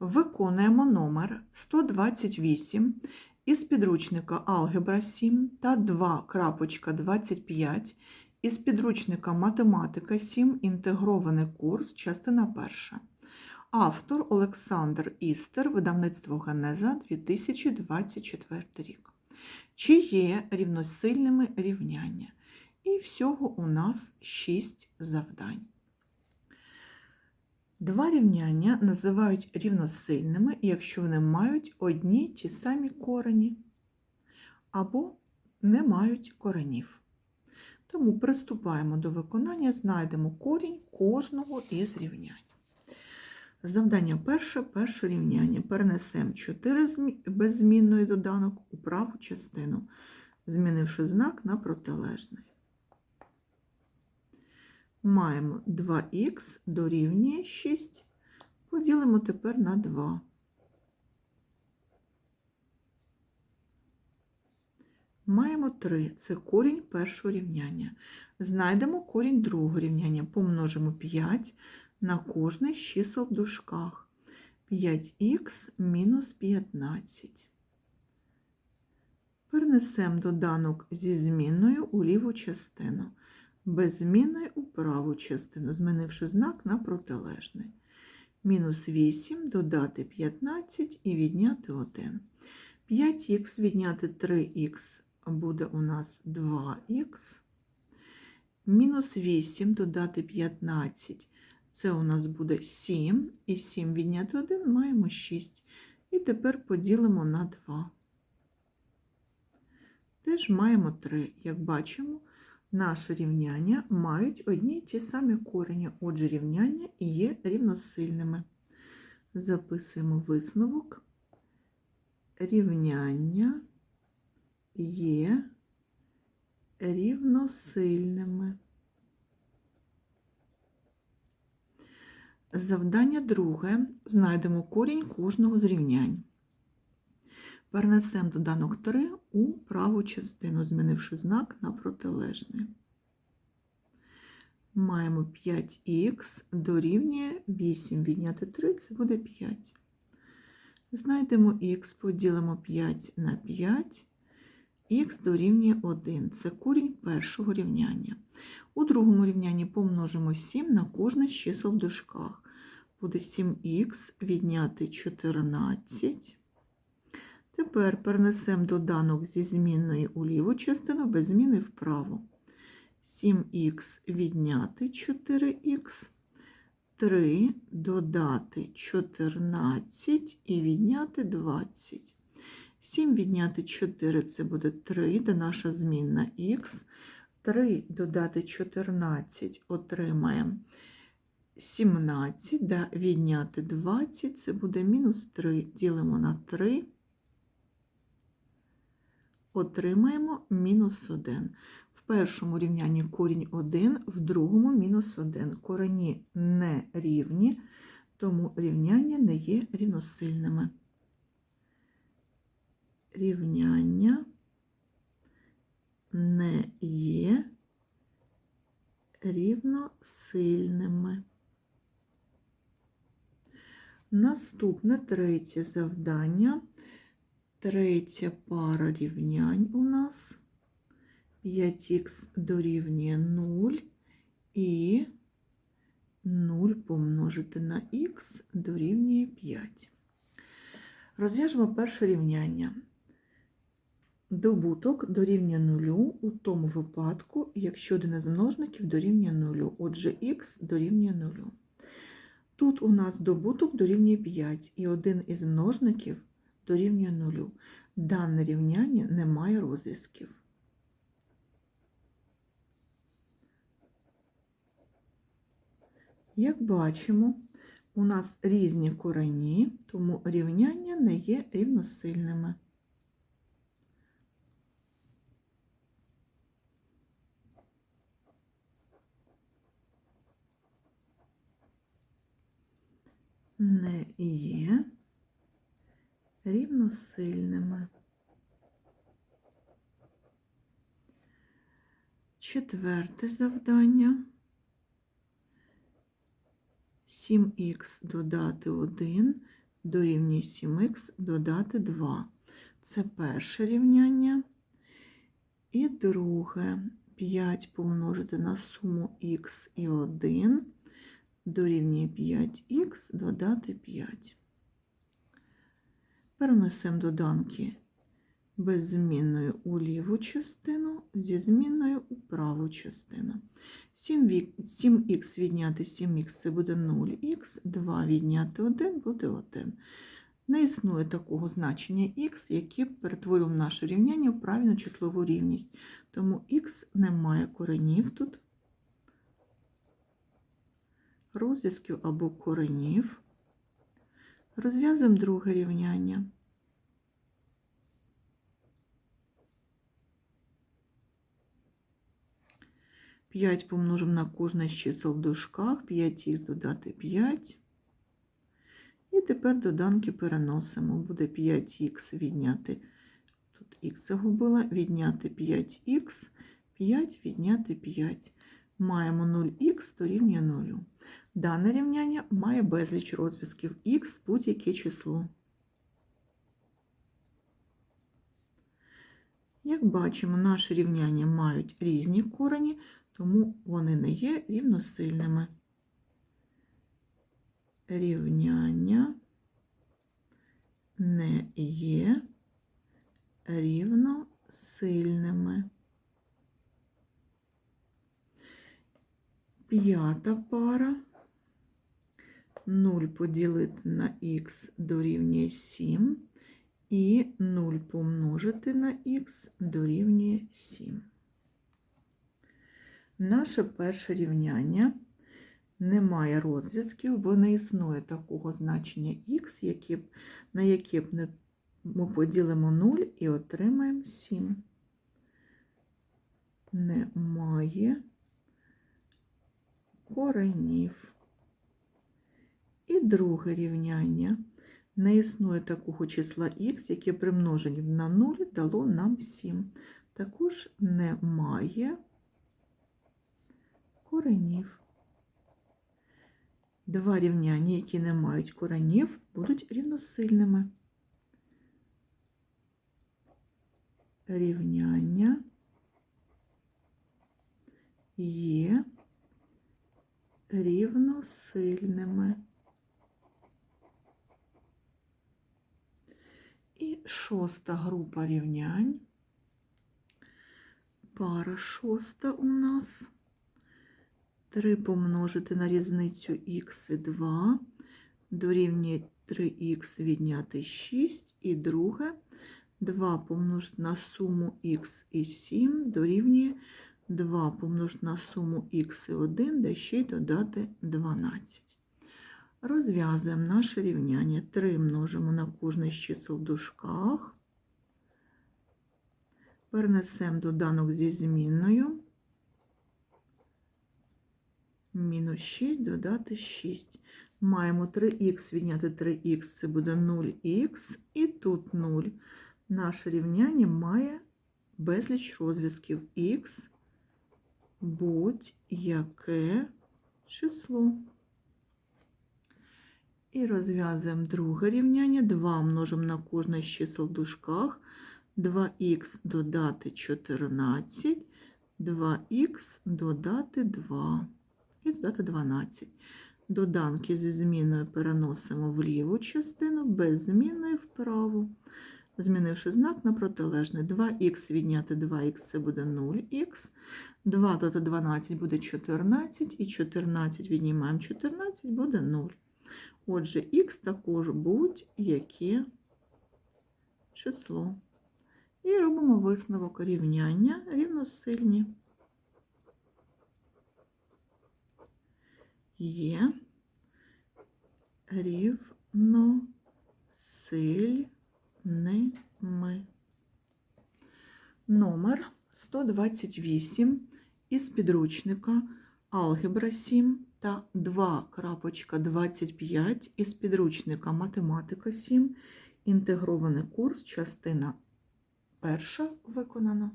Виконуємо номер 128 із підручника Алгебра 7 та 2.25 із підручника Математика 7. Інтегрований курс, частина перша. Автор Олександр Істер, видавництво Генеза 2024 рік. Чи є рівносильними рівняння? І всього у нас 6 завдань. Два рівняння називають рівносильними, якщо вони мають одні ті самі корені або не мають коренів. Тому приступаємо до виконання, знайдемо корінь кожного із рівнянь. Завдання перше, перше рівняння. Перенесемо 4 беззмінної доданок у праву частину, змінивши знак на протилежний. Маємо 2х дорівнює 6. Поділимо тепер на 2. Маємо 3. Це корінь першого рівняння. Знайдемо корінь другого рівняння. Помножимо 5 на кожне з чисел в дужках. 5х мінус 15. Перенесемо доданок зі змінною у ліву частину без зміни у праву частину, змінивши знак на протилежний. Мінус 8 додати 15 і відняти 1. 5х відняти 3х буде у нас 2х. Мінус 8 додати 15 це у нас буде 7. І 7 відняти 1 маємо 6. І тепер поділимо на 2. Теж маємо 3. Як бачимо, Наші рівняння мають одні й ті самі корені, отже, рівняння є рівносильними. Записуємо висновок. Рівняння є рівносильними. Завдання друге. Знайдемо корінь кожного з рівнянь. Перенесемо доданок 3 у праву частину, змінивши знак на протилежний. Маємо 5х дорівнює 8 відняти 3, це буде 5. Знайдемо х, поділимо 5 на 5, х дорівнює 1. Це корінь першого рівняння. У другому рівнянні помножимо 7 на кожне з чисел в дужках. Буде 7х відняти 14. Тепер перенесемо доданок зі змінної у ліву частину без зміни вправо. 7х відняти 4х, 3 додати 14 і відняти 20. 7 відняти 4 це буде 3, де наша змінна х. 3 додати 14 отримаємо 17, да, відняти 20, це буде мінус 3. Ділимо на 3 отримаємо мінус 1. В першому рівнянні корінь 1, в другому мінус 1. Корені не рівні, тому рівняння не є рівносильними. Рівняння не є рівносильними. Наступне третє завдання. Третя пара рівнянь у нас 5х дорівнює 0 і 0 помножити на х дорівнює 5. Розв'яжемо перше рівняння. Добуток дорівнює 0 у тому випадку, якщо один із множників дорівнює 0. Отже, х дорівнює 0. Тут у нас добуток дорівнює 5, і один із множників дорівнює нулю. Дане рівняння не має розв'язків. Як бачимо, у нас різні корені, тому рівняння не є рівносильними. Не є рівносильними. Четверте завдання. 7х додати 1 дорівнює 7х додати 2. Це перше рівняння. І друге 5 помножити на суму х і 1 дорівнює 5х додати 5. Перенесемо доданки беззмінною у ліву частину, зі змінною у праву частину. 7х відняти 7х це буде 0х, 2 відняти 1 буде 1. Не існує такого значення х, яке б наше рівняння в правильну числову рівність. Тому х не має коренів тут, розв'язків або коренів. Розв'язуємо друге рівняння. П'ять помножимо на кожне з чисел в дужках, 5х додати 5. І тепер доданки переносимо. Буде 5х відняти, тут х загубила, відняти 5х, 5 відняти 5. Маємо 0х дорівнює 0. Дане рівняння має безліч розв'язків х будь-яке число. Як бачимо, наші рівняння мають різні корені, тому вони не є рівносильними. Рівняння не є рівносильними. П'ята пара 0 поділити на х дорівнює 7 і 0 помножити на х дорівнює 7. Наше перше рівняння не має розв'язків, бо не існує такого значення х, на яке б ми поділимо 0 і отримаємо 7. Немає коренів. І друге рівняння. Не існує такого числа х, яке при множенні на 0 дало нам 7. Також немає коренів. Два рівняння, які не мають коренів, будуть рівносильними. Рівняння є рівносильними. І шоста група рівнянь. Пара шоста у нас. 3 помножити на різницю х і 2 дорівнює 3х відняти 6, і друге 2 помножити на суму х і 7 дорівнює 2 помножити на суму х і 1, де ще й додати 12. Розв'язуємо наше рівняння. 3 множимо на кожне з чисел в дужках. Перенесемо доданок зі змінною. Мінус 6 додати 6. Маємо 3х відняти 3х, це буде 0х, і тут 0. Наше рівняння має безліч розв'язків х, будь-яке число. І розв'язуємо друге рівняння. 2 множимо на кожне з чисел в дужках. 2х додати 14, 2х додати 2 і додати 12. Доданки зі зміною переносимо в ліву частину, без змінної вправу. Змінивши знак на протилежний. 2х відняти 2х це буде 0х. 2 додати 12 буде 14, і 14 віднімаємо 14 буде 0. Отже, х також будь-яке число. І робимо висновок рівняння рівносильні. Є рівносильними. Номер 128 із підручника Алгебра 7 та 2.25 із підручника Математика 7. Інтегрований курс, частина перша виконана.